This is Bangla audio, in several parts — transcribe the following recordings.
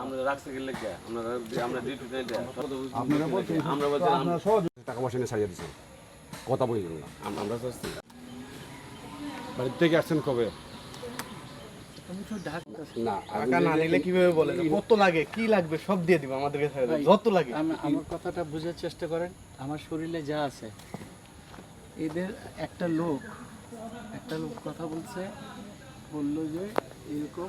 আমরা রাখতে গেলে আমরা আমরা ডিউটি আপনারা বলছেন আমরা বলছি আপনারা সহজ টাকা পয়সা নিয়ে কথা বলি না। আমরা আমরা চাচ্ছি বাড়ির থেকে আসছেন কবে? না টাকা না নিলে কীভাবে কত লাগে? কি লাগবে? সব দিয়ে দিব আমাদেরকে ছেড়ে যত লাগে। আমার কথাটা বোঝার চেষ্টা করেন। আমার শরীরে যা আছে এদের একটা লোক একটা লোক কথা বলছে বলল যে এরকম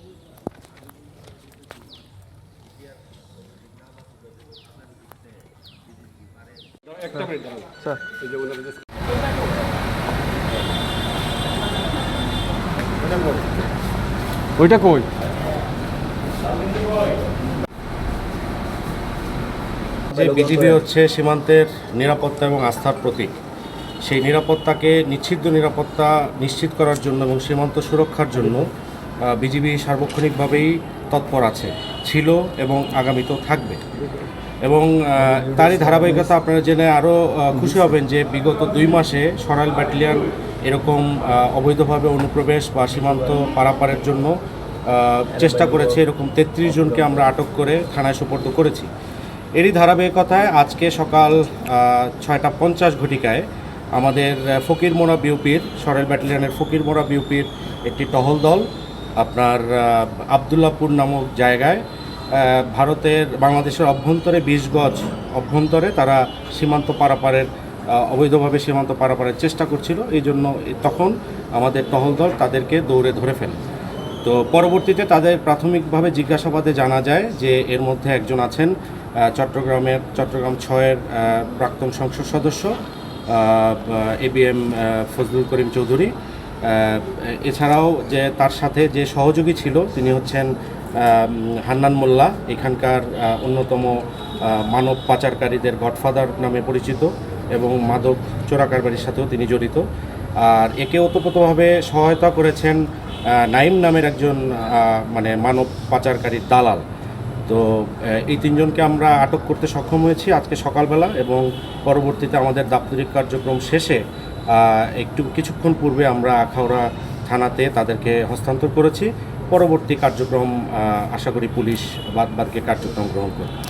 একটা মিনিট দাঁড়ান। স্যার। এই যে ওনারা যে ওইটা কই? যে বিজিবি হচ্ছে সীমান্তের নিরাপত্তা এবং আস্থার প্রতীক সেই নিরাপত্তাকে নিশ্চিদ্র নিরাপত্তা নিশ্চিত করার জন্য এবং সীমান্ত সুরক্ষার জন্য বিজিবি সার্বক্ষণিকভাবেই তৎপর আছে ছিল এবং আগামীতেও থাকবে। এবং তারই ধারাবাহিকতা আপনারা জেনে আরও খুশি হবেন যে বিগত দুই মাসে সরাইল ব্যাটালিয়ান এরকম অবৈধভাবে অনুপ্রবেশ বা সীমান্ত পারাপারের জন্য চেষ্টা করেছে এরকম তেত্রিশ জনকে আমরা আটক করে থানায় সুপর্দ করেছি। এরই ধারাবাহিকতায় আজকে সকাল ছয়টা পঞ্চাশ ঘটিকায় আমাদের আহ, ফকিরমোড়া বিউপির সরেল ব্যাটালিয়নের ফকিরমোড়া বিউপির একটি টহল দল আপনার আবদুল্লাপুর নামক জায়গায় ভারতের বাংলাদেশের অভ্যন্তরে বিশ গজ অভ্যন্তরে তারা সীমান্ত পারাপারের অবৈধভাবে সীমান্ত পারাপারের চেষ্টা করছিল। এই জন্য তখন আমাদের টহল দল তাদেরকে দৌড়ে ধরে ফেলে। তো পরবর্তীতে তাদের প্রাথমিকভাবে জিজ্ঞাসাবাদে জানা যায় যে এর মধ্যে একজন আছেন চট্টগ্রামের, চট্টগ্রাম ছয়ের প্রাক্তন সংসদ সদস্য A B M Fazlul Karim Chowdhury. এছাড়াও যে তার সাথে যে সহযোগী ছিল, তিনি হচ্ছেন হান্নান মোল্লা, এখানকার অন্যতম মানব পাচারকারীদের গডফাদার নামে পরিচিত এবং মাদক চোরাকারবারির সাথেও তিনি জড়িত। আর একে ওতপ্রোতভাবে সহায়তা করেছেন নাইম নামের একজন মানে মানব পাচারকারীর দালাল। তো এই তিনজনকে আমরা আটক করতে সক্ষম হয়েছি আজকে সকালবেলা এবং পরবর্তীতে আমাদের দাপ্তরিক কার্যক্রম শেষে একটু কিছুক্ষণ পূর্বে আমরা আখাউড়া থানাতে তাদেরকে হস্তান্তর করেছি। পরবর্তী কার্যক্রম আশা করি পুলিশ বাদ বাদকে কার্যক্রম গ্রহণ করবে।